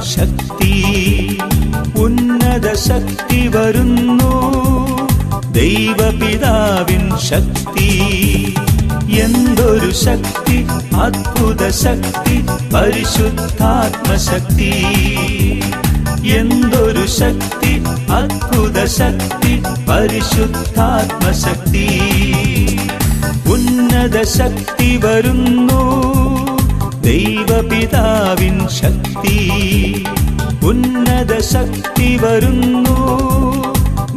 ശക്തി ഉന്നത ശക്തി വരുന്നു. ദൈവപിതാവിൻ ശക്തി എന്തൊരു ശക്തി? അത്ഭുത ശക്തി പരിശുദ്ധാത്മശക്തി എന്തൊരു ശക്തി? അത്ഭുത ശക്തി പരിശുദ്ധാത്മശക്തി ഉന്നത ശക്തി വരുന്നു. ദൈവപിതാവിൻ ശക്തി. ഉന്നത ശക്തി വരുന്നു.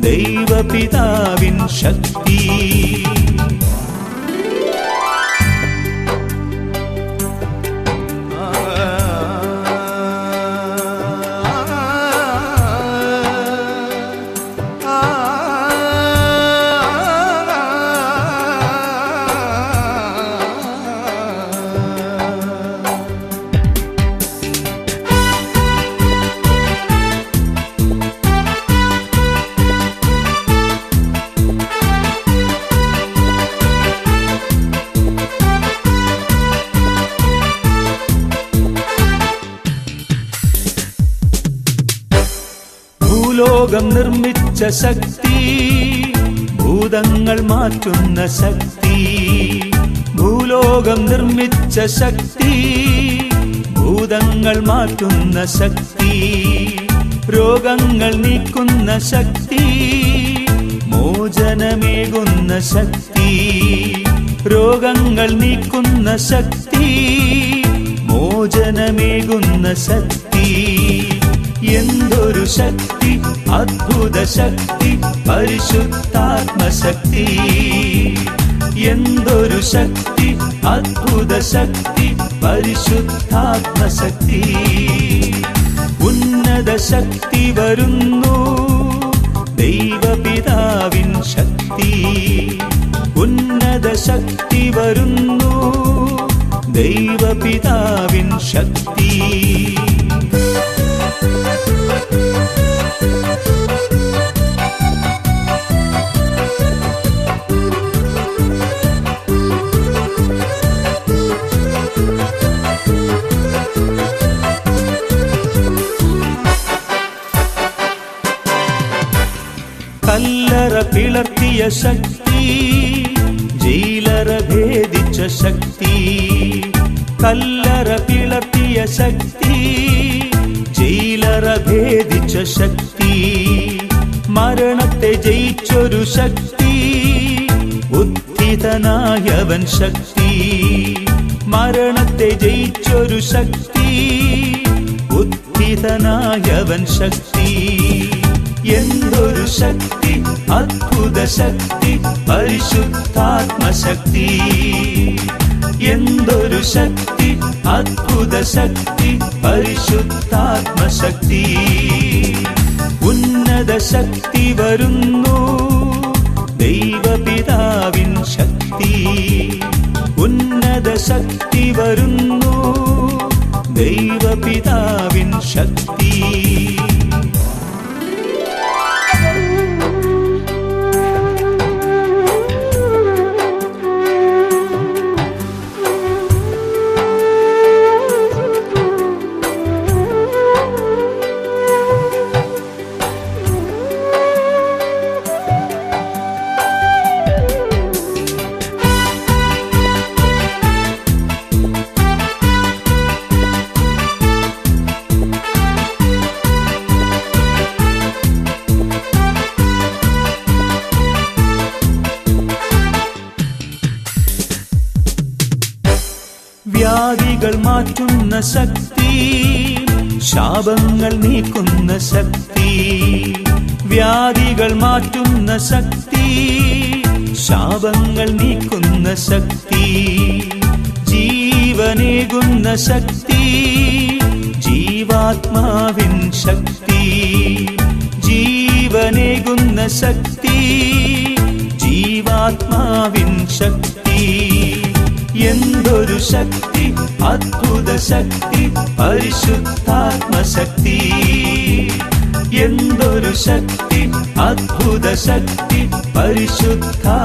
ദൈവപിതാവിൻ ശക്തി. ഭൂലോകം നിർമ്മിച്ച ശക്തി ഭൂതങ്ങൾ മാറ്റുന്ന ശക്തി ഭൂലോകം നിർമ്മിച്ച ശക്തി ഭൂതങ്ങൾ മാറ്റുന്ന ശക്തി രോഗങ്ങൾ നീക്കുന്ന ശക്തി മോചനമേകുന്ന ശക്തി രോഗങ്ങൾ നീക്കുന്ന ശക്തി മോചനമേകുന്ന ശക്തി. എന്തൊരു ശക്തി അത്ഭുത ശക്തി പരിശുദ്ധാത്മശക്തി. എന്തൊരു ശക്തി അത്ഭുത ശക്തി പരിശുദ്ധാത്മശക്തി. ഉന്നത ശക്തി വരുന്നു ദൈവപിതാവിൻ ശക്തി. ഉന്നത ശക്തി വരുന്നു ദൈവപിതാവിൻ ശക്തി. പിളർത്തിയ ശക്തി ജയിലറ ഭേദിച്ച ശക്തി കല്ലറ പിളർത്തിയ ശക്തി ജയിലറ ഭേദിച്ച ശക്തി മരണത്തെ ജയിച്ചൊരു ശക്തി ഉദ്ധിതനായവൻ ശക്തി മരണത്തെ ജയിച്ചൊരു ശക്തി ഉദ്ധിതനായവൻ ശക്തി. എന്തൊരു ശക്തി? അദ്ഭുത ശക്തി പരിശുദ്ധാത്മശക്തി എന്തൊരു ശക്തി അത്ഭുത ശക്തി പരിശുദ്ധാത്മശക്തി ഉന്നത ശക്തി വരുന്നു ദൈവപിതാവിൻ ശക്തി. ഉന്നത ശക്തി വരുന്നു ദൈവപിതാവിൻ ശക്തി. വ്യാധികൾ മാറ്റുന്ന ശക്തി ശാപങ്ങൾ നീക്കുന്ന ശക്തി വ്യാധികൾ മാറ്റുന്ന ശക്തി ശാപങ്ങൾ നീക്കുന്ന ശക്തി ജീവനേകുന്ന ശക്തി ജീവാത്മാവിൻ ശക്തി ജീവനേകുന്ന ശക്തി ജീവാത്മാവിൻ ശക്തി. എന്തൊരു ശക്തി? അത്ഭുത ശക്തി പരിശുദ്ധാത്മശക്തി എന്തൊരു ശക്തി? അത്ഭുത ശക്തി പരിശുദ്ധാത്മശക്തി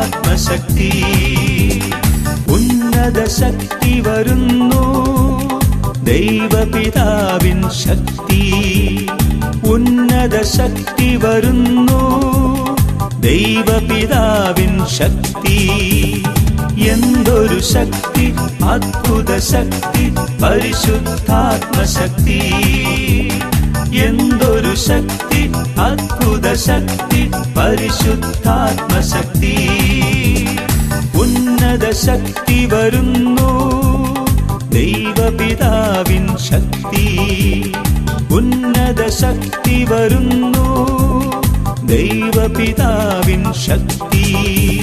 ഉന്നത ശക്തി വരുന്നു. ദൈവപിതാവിൻ ശക്തി. ഉന്നത ശക്തി വരുന്നു. ദൈവപിതാവിൻ ശക്തി. എന്തൊരു ശക്തി അത്ഭുത ശക്തി പരിശുദ്ധാത്മശക്തി എന്തൊരു ശക്തി അത്ഭുത ശക്തി പരിശുദ്ധാത്മശക്തി ഉന്നത ശക്തി വരുന്നു ദൈവപിതാവിൻ ശക്തി. ഉന്നത ശക്തി വരുന്നു ദൈവപിതാവിൻ ശക്തി.